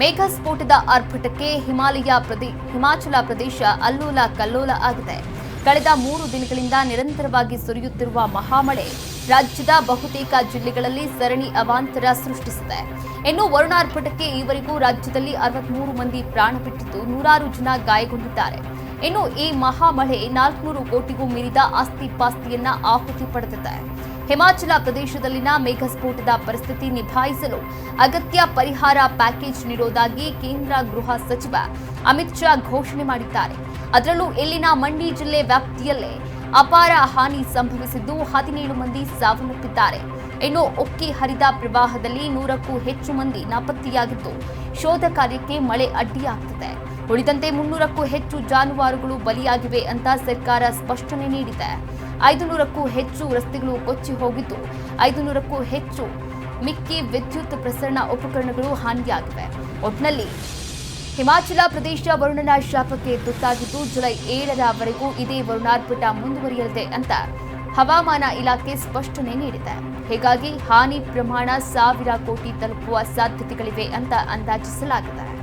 ಮೇಘ ಸ್ಫೋಟದ ಆರ್ಭಟಕ್ಕೆ ಹಿಮಾಲಯ ಪ್ರದೇಶ ಹಿಮಾಚಲ ಪ್ರದೇಶ ಅಲ್ಲೋಲ ಕಲ್ಲೋಲ ಆಗಿದೆ. ಕಳೆದ ಮೂರು ದಿನಗಳಿಂದ ನಿರಂತರವಾಗಿ ಸುರಿಯುತ್ತಿರುವ ಮಹಾಮಳೆ ರಾಜ್ಯದ ಬಹುತೇಕ ಜಿಲ್ಲೆಗಳಲ್ಲಿ ಸರಣಿ ಅವಾಂತರ ಸೃಷ್ಟಿಸಿದೆ. ಇನ್ನು ವರುಣಾರ್ಭಟಕ್ಕೆ ಈವರೆಗೂ ರಾಜ್ಯದಲ್ಲಿ ಅರವತ್ಮೂರು ಮಂದಿ ಪ್ರಾಣ ಬಿಟ್ಟಿದ್ದು ನೂರಾರು ಜನ ಗಾಯಗೊಂಡಿದ್ದಾರೆ. ಇನ್ನು ಈ ಮಹಾಮಳೆ ನಾಲ್ಕುನೂರು ಕೋಟಿಗೂ ಮೀರಿದ ಆಸ್ತಿ ಪಾಸ್ತಿಯನ್ನ ಆಹುತಿ ಪಡೆದಿದೆ. ಹಿಮಾಚಲ ಪ್ರದೇಶದಲ್ಲಿನ ಮೇಘಸ್ಫೋಟದ ಪರಿಸ್ಥಿತಿ ನಿಭಾಯಿಸಲು ಅಗತ್ಯ ಪರಿಹಾರ ಪ್ಯಾಕೇಜ್ ನೀಡುವುದಾಗಿ ಕೇಂದ್ರ ಗೃಹ ಸಚಿವ ಅಮಿತ್ ಶಾ ಘೋಷಣೆ ಮಾಡಿದ್ದಾರೆ. ಅದರಲ್ಲೂ ಇಲ್ಲಿನ ಮಂಡಿ ಜಿಲ್ಲೆ ವ್ಯಾಪ್ತಿಯಲ್ಲೇ ಅಪಾರ ಹಾನಿ ಸಂಭವಿಸಿದ್ದು ಹದಿನೇಳು ಮಂದಿ ಸಾವನ್ನಪ್ಪಿದ್ದಾರೆ. ಇನ್ನು ಉಕ್ಕಿ ಹರಿದ ಪ್ರವಾಹದಲ್ಲಿ ನೂರಕ್ಕೂ ಹೆಚ್ಚು ಮಂದಿ ನಾಪತ್ತೆಯಾಗಿದ್ದು ಶೋಧ ಕಾರ್ಯಕ್ಕೆ ಮಳೆ ಅಡ್ಡಿಯಾಗ್ತಿದೆ. ಉಳಿದಂತೆ ಮುನ್ನೂರಕ್ಕೂ ಹೆಚ್ಚು ಜಾನುವಾರುಗಳು ಬಲಿಯಾಗಿವೆ ಅಂತ ಸರ್ಕಾರ ಸ್ಪಷ್ಟನೆ ನೀಡಿದೆ. ಐದು ನೂರಕ್ಕೂ ಹೆಚ್ಚು ರಸ್ತೆಗಳು ಕೊಚ್ಚಿ ಹೋಗಿದ್ದು. ಐದುನೂರಕ್ಕೂ ಹೆಚ್ಚು ಮಿಕ್ಕಿ ವಿದ್ಯುತ್ ಪ್ರಸರಣ ಉಪಕರಣಗಳು ಹಾನಿಯಾಗಿವೆ. ಒಟ್ನಲ್ಲಿ ಹಿಮಾಚಲ ಪ್ರದೇಶ ವರುಣನ ಶಾಪಕ್ಕೆ ತುತ್ತಾಗಿದ್ದು ಜುಲೈ ಏಳರವರೆಗೂ ಇದೇ ವರುಣಾರ್ಭಟ ಮುಂದುವರಿಯಲಿದೆ ಅಂತ ಹವಾಮಾನ ಇಲಾಖೆ ಸ್ಪಷ್ಟನೆ ನೀಡಿದೆ. ಹೀಗಾಗಿ ಹಾನಿ ಪ್ರಮಾಣ ಸಾವಿರ ಕೋಟಿ ತಲುಪುವ ಸಾಧ್ಯತೆಗಳಿವೆ ಅಂತ ಅಂದಾಜಿಸಲಾಗಿದೆ.